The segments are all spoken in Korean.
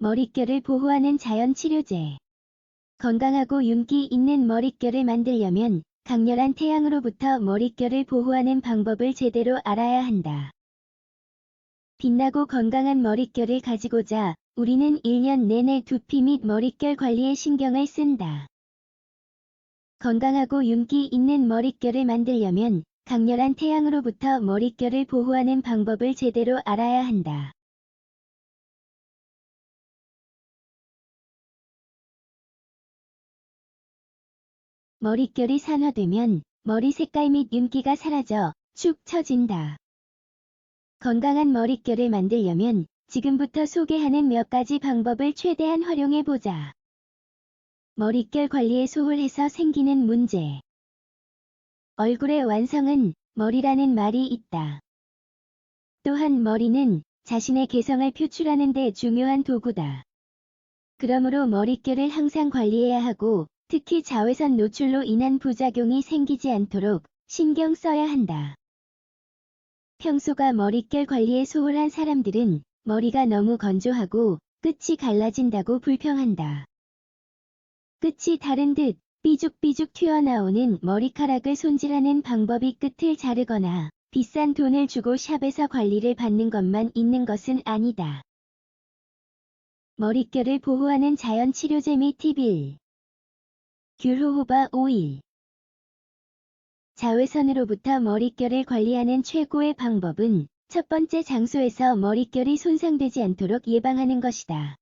머릿결을 보호하는 자연 치료제. 건강하고 윤기 있는 머릿결을 만들려면 강렬한 태양으로부터 머릿결을 보호하는 방법을 제대로 알아야 한다. 빛나고 건강한 머릿결을 가지고자 우리는 1년 내내 두피 및 머릿결 관리에 신경을 쓴다. 건강하고 윤기 있는 머릿결을 만들려면 강렬한 태양으로부터 머릿결을 보호하는 방법을 제대로 알아야 한다. 머릿결이 산화되면 머리 색깔 및 윤기가 사라져 축 처진다. 건강한 머릿결을 만들려면 지금부터 소개하는 몇 가지 방법을 최대한 활용해 보자. 머릿결 관리에 소홀해서 생기는 문제. 얼굴의 완성은 머리라는 말이 있다. 또한 머리는 자신의 개성을 표출하는 데 중요한 도구다. 그러므로 머릿결을 항상 관리해야 하고 특히 자외선 노출로 인한 부작용이 생기지 않도록 신경 써야 한다. 평소가 머릿결 관리에 소홀한 사람들은 머리가 너무 건조하고 끝이 갈라진다고 불평한다. 끝이 다른 듯 삐죽삐죽 튀어나오는 머리카락을 손질하는 방법이 끝을 자르거나 비싼 돈을 주고 샵에서 관리를 받는 것만 있는 것은 아니다. 머릿결을 보호하는 자연 치료제 및 팁1. 귤 호호바 오일 자외선으로부터 머릿결을 관리하는 최고의 방법은 첫 번째 장소에서 머릿결이 손상되지 않도록 예방하는 것이다.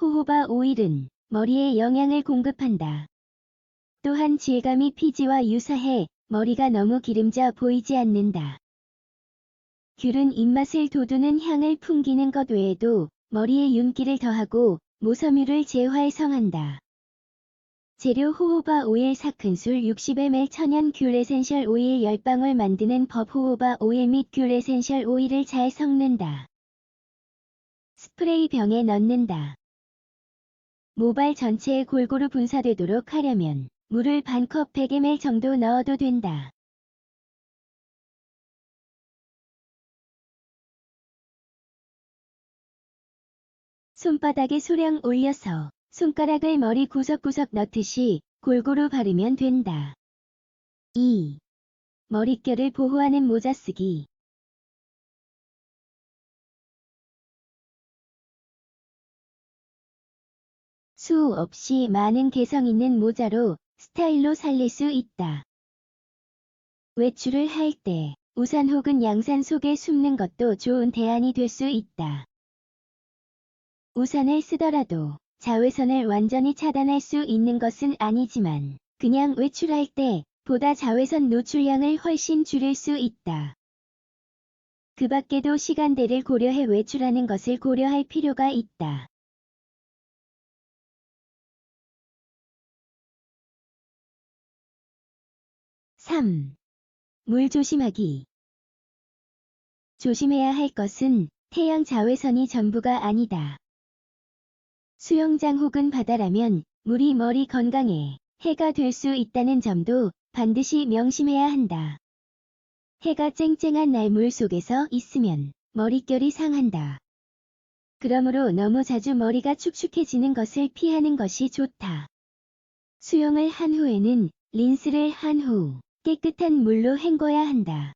호호바 오일은 머리에 영양을 공급한다. 또한 질감이 피지와 유사해 머리가 너무 기름져 보이지 않는다. 귤은 입맛을 돋우는 향을 풍기는 것 외에도 머리에 윤기를 더하고 모섬유를 재활성한다. 재료 호호바 오일 4큰술 60ml 천연 귤 에센셜 오일 10방울 만드는 법 호호바 오일 및 귤 에센셜 오일을 잘 섞는다. 스프레이 병에 넣는다. 모발 전체에 골고루 분사되도록 하려면 물을 반컵 100ml 정도 넣어도 된다. 손바닥에 소량 올려서 손가락을 머리 구석구석 넣듯이 골고루 바르면 된다. 2. 머릿결을 보호하는 모자 쓰기. 수 없이 많은 개성 있는 모자로 스타일로 살릴 수 있다. 외출을 할 때 우산 혹은 양산 속에 숨는 것도 좋은 대안이 될 수 있다. 우산을 쓰더라도 자외선을 완전히 차단할 수 있는 것은 아니지만 그냥 외출할 때 보다 자외선 노출량을 훨씬 줄일 수 있다. 그 밖에도 시간대를 고려해 외출하는 것을 고려할 필요가 있다. 3. 물 조심하기. 조심해야 할 것은 태양 자외선이 전부가 아니다. 수영장 혹은 바다라면 물이 머리 건강에 해가 될 수 있다는 점도 반드시 명심해야 한다. 해가 쨍쨍한 날 물 속에서 있으면 머릿결이 상한다. 그러므로 너무 자주 머리가 축축해지는 것을 피하는 것이 좋다. 수영을 한 후에는 린스를 한 후 깨끗한 물로 헹궈야 한다.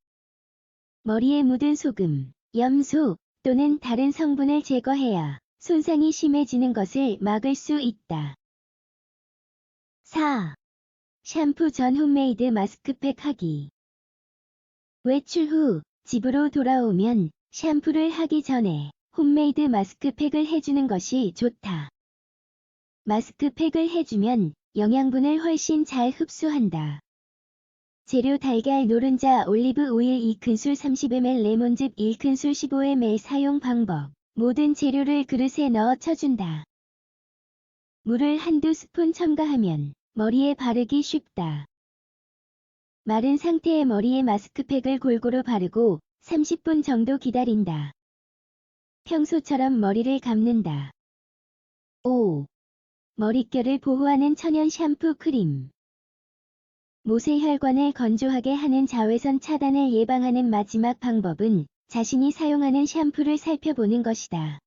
머리에 묻은 소금, 염소 또는 다른 성분을 제거해야 손상이 심해지는 것을 막을 수 있다. 4. 샴푸 전 홈메이드 마스크팩 하기. 외출 후 집으로 돌아오면 샴푸를 하기 전에 홈메이드 마스크팩을 해주는 것이 좋다. 마스크팩을 해주면 영양분을 훨씬 잘 흡수한다. 재료 달걀 노른자 올리브 오일 2큰술 30ml 레몬즙 1큰술 15ml 사용 방법 모든 재료를 그릇에 넣어 쳐준다. 물을 한두 스푼 첨가하면 머리에 바르기 쉽다. 마른 상태의 머리에 마스크팩을 골고루 바르고 30분 정도 기다린다. 평소처럼 머리를 감는다. 5. 머릿결을 보호하는 천연 샴푸 크림 모세혈관을 건조하게 하는 자외선 차단을 예방하는 마지막 방법은 자신이 사용하는 샴푸를 살펴보는 것이다.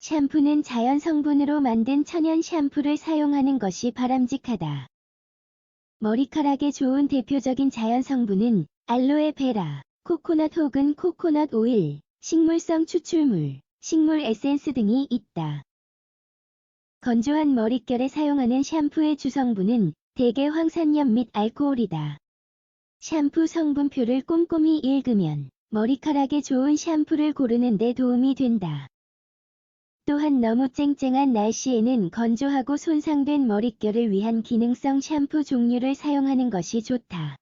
샴푸는 자연 성분으로 만든 천연 샴푸를 사용하는 것이 바람직하다. 머리카락에 좋은 대표적인 자연 성분은 알로에 베라, 코코넛 혹은 코코넛 오일, 식물성 추출물, 식물 에센스 등이 있다. 건조한 머릿결에 사용하는 샴푸의 주성분은 대개 황산염 및 알코올이다. 샴푸 성분표를 꼼꼼히 읽으면 머리카락에 좋은 샴푸를 고르는 데 도움이 된다. 또한 너무 쨍쨍한 날씨에는 건조하고 손상된 머릿결을 위한 기능성 샴푸 종류를 사용하는 것이 좋다.